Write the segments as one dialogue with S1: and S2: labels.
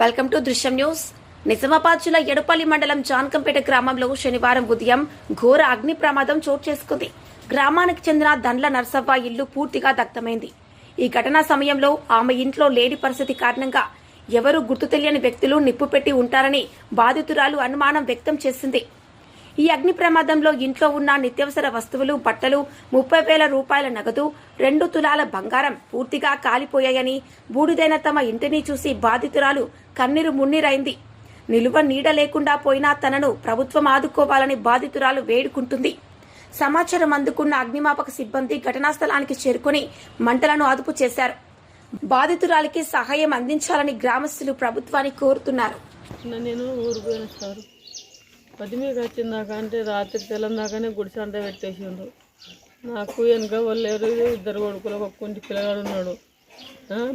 S1: Welcome to Drishyam news. Nizamabad జిల్లా ఎడపల్లి మండలం జాన్కంపేట గ్రామంలో శనివారం ఉదయం ఘోర అగ్ని ప్రమాదం చోటు చేసుకుంది. గ్రామానికి చెందిన దండ్ల నర్సవ్వ ఇల్లు పూర్తిగా దగ్ధమైంది. ఈ ఘటనా సమయంలో ఆమె ఇంట్లో లేని పరిస్థితి కారణంగా ఎవరు గుర్తు తెలియని వ్యక్తులు నిప్పు పెట్టి ఉంటారని బాధితురాలు అనుమానం వ్యక్తం చేసింది. ఈ అగ్ని ప్రమాదంలో ఇంట్లో ఉన్న నిత్యావసర వస్తువులు బట్టలు ముప్పై వేల రూపాయల నగదు రెండు తులాల బంగారం పూర్తిగా కాలిపోయాయని బూడిదైన తమ ఇంటిని చూసి బాధితురాలు కన్నీరు మున్నీరైంది. నిలువ నీడ లేకుండా పోయినా తనను ప్రభుత్వం ఆదుకోవాలని బాధితురాలు వేడుకుంటుంది. సమాచారం అందుకున్న అగ్నిమాపక సిబ్బంది ఘటనా స్థలానికి చేరుకుని మంటలను అదుపు చేశారు. బాధితురాలికి సహాయం అందించాలని గ్రామస్తులు ప్రభుత్వాన్ని కోరుతున్నారు.
S2: నేను ఊరు పోయిన సార్. పది వచ్చిందాక వచ్చిన అంటే రాత్రి తెల్లం దాకానే గుడిసె అంట పెట్టేసిండు నాకు వెనుక వాళ్ళు లేరు ఇద్దరు కొడుకులు ఒక కొంచెం పిల్లగాడు ఉన్నాడు.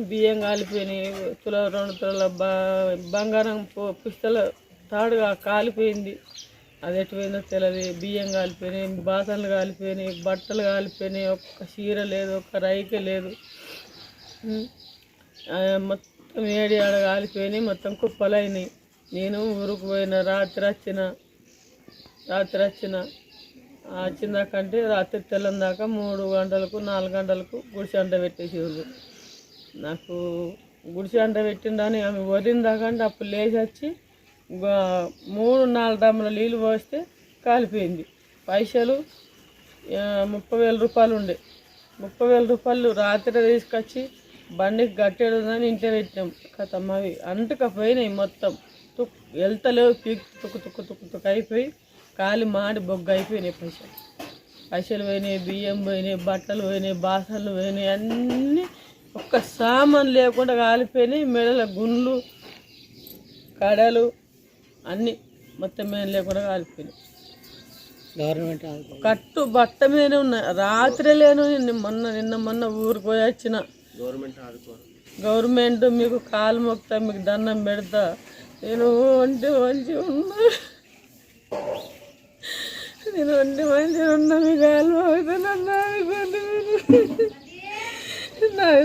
S2: బియ్యం కాలిపోయినాయి తుల రెండు తులల బంగారం పు- పుస్తల తాడుగా కాలిపోయింది. అది ఎటు తెలియదు బియ్యం కాలిపోయినాయి బాసనలు కాలిపోయినాయి బట్టలు కాలిపోయినాయి. ఒక్క చీర లేదు ఒక్క రైక లేదు. మొత్తం ఏడి ఆడ కాలిపోయినాయి మొత్తం కుప్పలైనాయి. నేను ఊరుకు పోయిన రాత్రి వచ్చిన రాత్రి వచ్చిన వచ్చిన అంటే రాత్రి తెల్లం దాకా మూడు గంటలకు నాలుగు గంటలకు గుడిసె అంట పెట్టేసేవాళ్ళు. నాకు గుడిసె అంట పెట్టిండని ఆమె వదిన దాకా అంటే అప్పుడు లేచి వచ్చి మూడు నాలుగు దమ్ముల నీళ్ళు పోస్తే కాలిపోయింది. పైసలు ముప్పై వేల రూపాయలు ఉండే. ముప్పై వేల రూపాయలు రాత్రి తీసుకొచ్చి బండికి కట్టేదని ఇంట్లో పెట్టినాం. కథం అవి అంటుకపోయినాయి మొత్తం. తుక్ వెళ్తలేవు పీక్ తుక్కు తుక్కు తుక్కు తుక్కు అయిపోయి కాలి మాడి బొగ్గ అయిపోయినాయి పైసలు. పైసలు పోయినాయి బియ్యం పోయినాయి బట్టలు పోయినాయి బాసనలు పోయినాయి అన్నీ ఒక్క సామాన్ లేకుండా కాలిపోయినాయి. మెడల గుండ్లు కడలు అన్నీ మొత్తం మీద లేకుండా కాలిపోయినాయి.
S3: గవర్నమెంట్
S2: కట్టు బట్ట మీదనే ఉన్నాయి. రాత్రి లేను నిన్న మొన్న నిన్న మొన్న ఊరికి పోయి వచ్చిన. గవర్నమెంట్ మీకు కాలు మొక్తా మీకు దండం పెడతా. నేను ఒంటి మంచి ఉన్నా. నేను ఒంటి మంచి ఉన్నా మీ కాలు మొక్తా